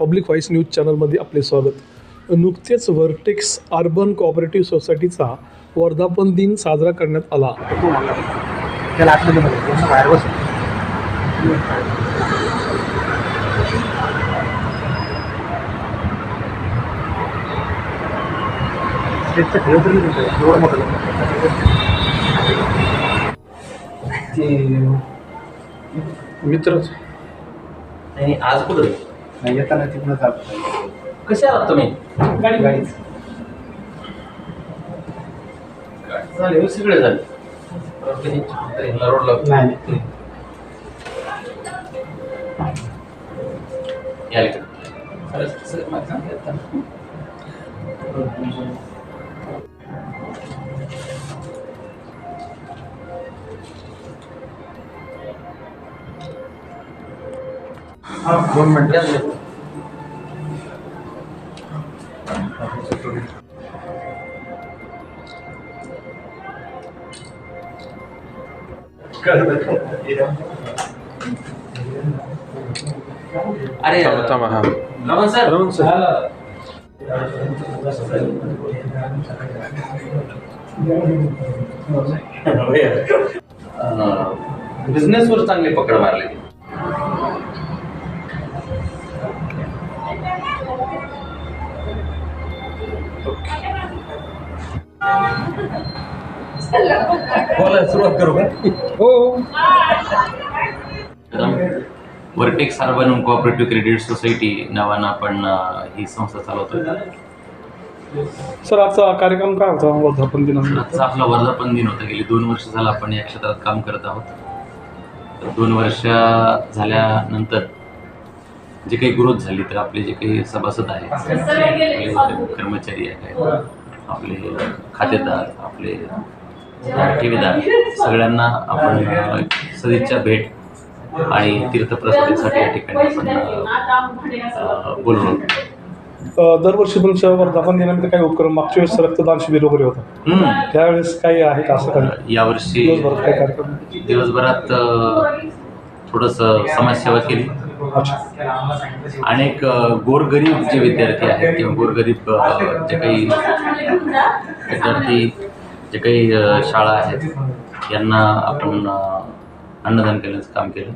Public voice news चॅनलमध्ये आपले स्वागत. नुकतेच व्हर्टेक्स अर्बन कोऑपरेटिव्ह सोसायटीचा वर्धापन दिन साजरा करण्यात आला. मित्रच. आणि आज कुठं? नाही येताना तिकडून जात कसे आलात तुम्ही? गाडी गाडीच झाले हो, सगळे झाले. रोडला नाही. नाही यायला का? खरंच, येतं दोन मिनटं। या ना. अरे Raman sir. Raman sir. Business वर चांगली पकड मारली बोला सुरुवात करू का? हो vertex urban cooperative credit society नावानं आपण ही संस्था चालवतोय. सर आजचा कार्यक्रम काय होता? वर्धापन दिनाचा आजचा आपला वर्धापन दिन होता. गेली दोन वर्ष झालं आपण या क्षेत्रात काम करत आहोत. तर दोन वर्ष झाल्यानंतर जे काही ग्रोथ झाली तर आपले जे काही सभासद आहेत आपले कर्मचारी आहेत आपले खातेदार आपले ठेवीदार सगळ्यांना आपण अ, सदिच्छा भेट आणि तीर्थप्रसादीसाठी या ठिकाणी आपण. अ, दरवर्षी तुमच्या वर्धापन दिनामध्ये काही उपक्रम मागच्या वेळेस रक्तदान शिबिर वगैरे होतं. त्यावेळेस काही आहे का असं काही? यावर्षी दिवसभरात दिवसभरात थोडंसं समाजसेवा केली. अनेक गोरगरीब जे विद्यार्थी आहेत किंवा गोरगरीब. जे काही विद्यार्थी जे काही शाळा आहेत यांना आपण अन्नदान करण्याचं काम केलं.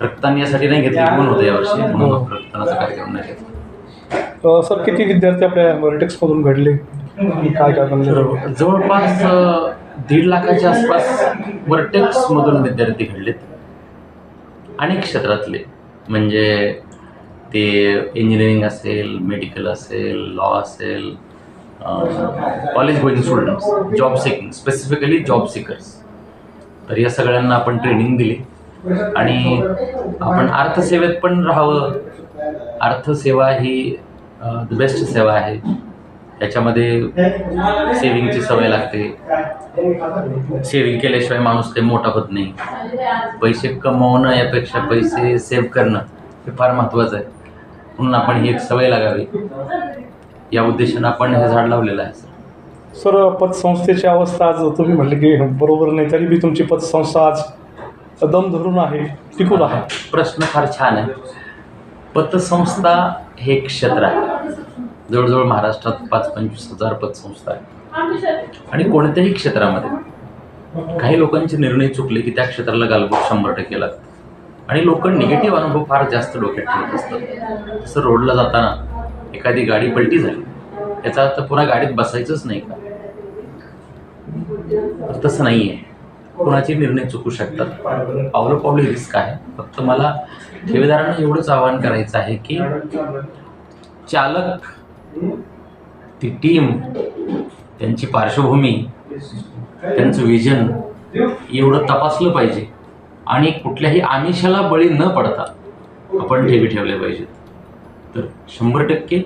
रक्तदान यासाठी नाही घेतलं म्हणून होतं यावर्षी म्हणून रक्तदानाचा कार्यक्रम नाही घेतला. सर किती विद्यार्थी आपल्या व्हर्टेक्समधून घडले? काय काय जवळपास दीड लाखाच्या आसपास वर्टेक्समधून विद्यार्थी घडलेत. अनेक क्षेत्रातले. म्हणजे ते इंजिनिअरिंग असेल मेडिकल असेल लॉ असेल college going students job seeking specifically job seekers तर या सगळ्यांना आपण ट्रेनिंग दिली. आणि आपण अर्थसेवेत पण राहावं. अर्थसेवा ही द बेस्ट सेवा आहे. त्याच्यामध्ये सेविंगची सवय लागते. सेविंग केल्याशिवाय माणूस काही मोठा होत नाही. पैसे कमवणं यापेक्षा पैसे सेव्ह करणं हे फार महत्त्वाचं आहे. म्हणून आपण ही एक सवय लागावी. या उद्देशानं आपण हे झाड लावलेलं आहे सर. सर पतसंस्थेची अवस्था आज तुम्ही म्हटले की बरोबर नाही तरी बी तुमची पतसंस्था आज दम धरून आहे टिकून आहे. प्रश्न फार छान आहे. पतसंस्था हे क्षेत्र आहे. जवळजवळ महाराष्ट्रात पाच पंचवीस हजार पतसंस्था आहेत. आणि कोणत्याही क्षेत्रामध्ये काही लोकांचे निर्णय चुकले की त्या क्षेत्राला गालबोट शंभर टक्के लागतं. आणि लोक निगेटिव्ह अनुभव फार जास्त डोक्यात ठेवत असतात. जसं रोडला जाताना एखादी गाडी पलटी झाली. याचा अर्थ पुन्हा गाडीत बसायचंच नाही का? तर तसं नाही आहे कुणाचे निर्णय चुकू शकतात? पावलं पावली रिस्क आहे. फक्त मला ठेवीदारांना एवढंच आवाहन करायचं आहे की चालक ती टीम त्यांची पार्श्वभूमी त्यांचं विजन एवढं तपासलं पाहिजे. आणि कुठल्याही आमिषाला बळी न पडता आपण ठेवी ठेवल्या पाहिजेत. तर शंभर टक्के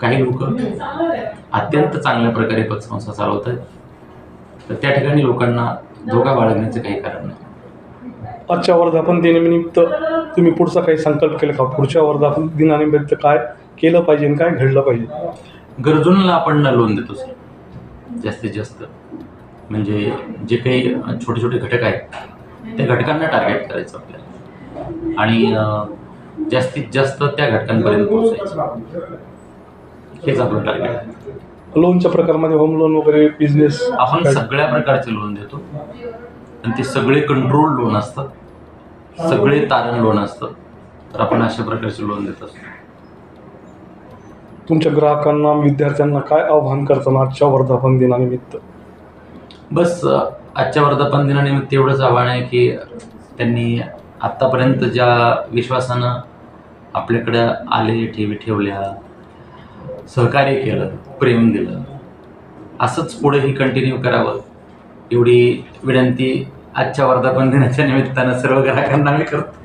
काही लोक अत्यंत चांगल्या प्रकारे पतसंस्था चालवत आहेत तर त्या ठिकाणी लोकांना धोका बाळगण्याचं काही कारण नाही. आजच्या वर्धापन दिनानिमित्त तुम्ही पुढचा काही संकल्प केला का? पुढच्या वर्धापन दिनानिमित्त काय केलं पाहिजे आणि काय घडलं पाहिजे? गरजूंना आपण लोन देतो सर जास्तीत जास्त. म्हणजे जे काही छोटे छोटे घटक आहेत त्या घटकांना टार्गेट करायचं आपल्याला. आणि जास्तीत जास्त त्या घटकांपर्यंत पोहोचायचं. हेच आपलं टार्गेट आहे. लोनच्या प्रकारमध्ये होम लोन वगैरे बिझनेस आपण सगळ्या प्रकारचे लोन देतो. आणि ते सगळे कंट्रोल लोन असतात. सगळे तारण लोन असतात. तर आपण अशा प्रकारचे लोन देत असतो. तुमच्या ग्राहकांना विद्यार्थ्यांना काय आव्हान करताना आजच्या वर्धापन दिनानिमित्त? बस आजच्या वर्धापन दिनानिमित्त एवढंच आव्हान आहे की त्यांनी आत्तापर्यंत ज्या विश्वासानं आपल्याकडं आले ठेवी ठेवल्या सहकार्य केलं प्रेम दिलं असंच पुढेही कंटिन्यू करावं एवढी विनंती आजच्या वर्धापन दिनाच्या निमित्तानं सर्व ग्राहकांना मी करतो.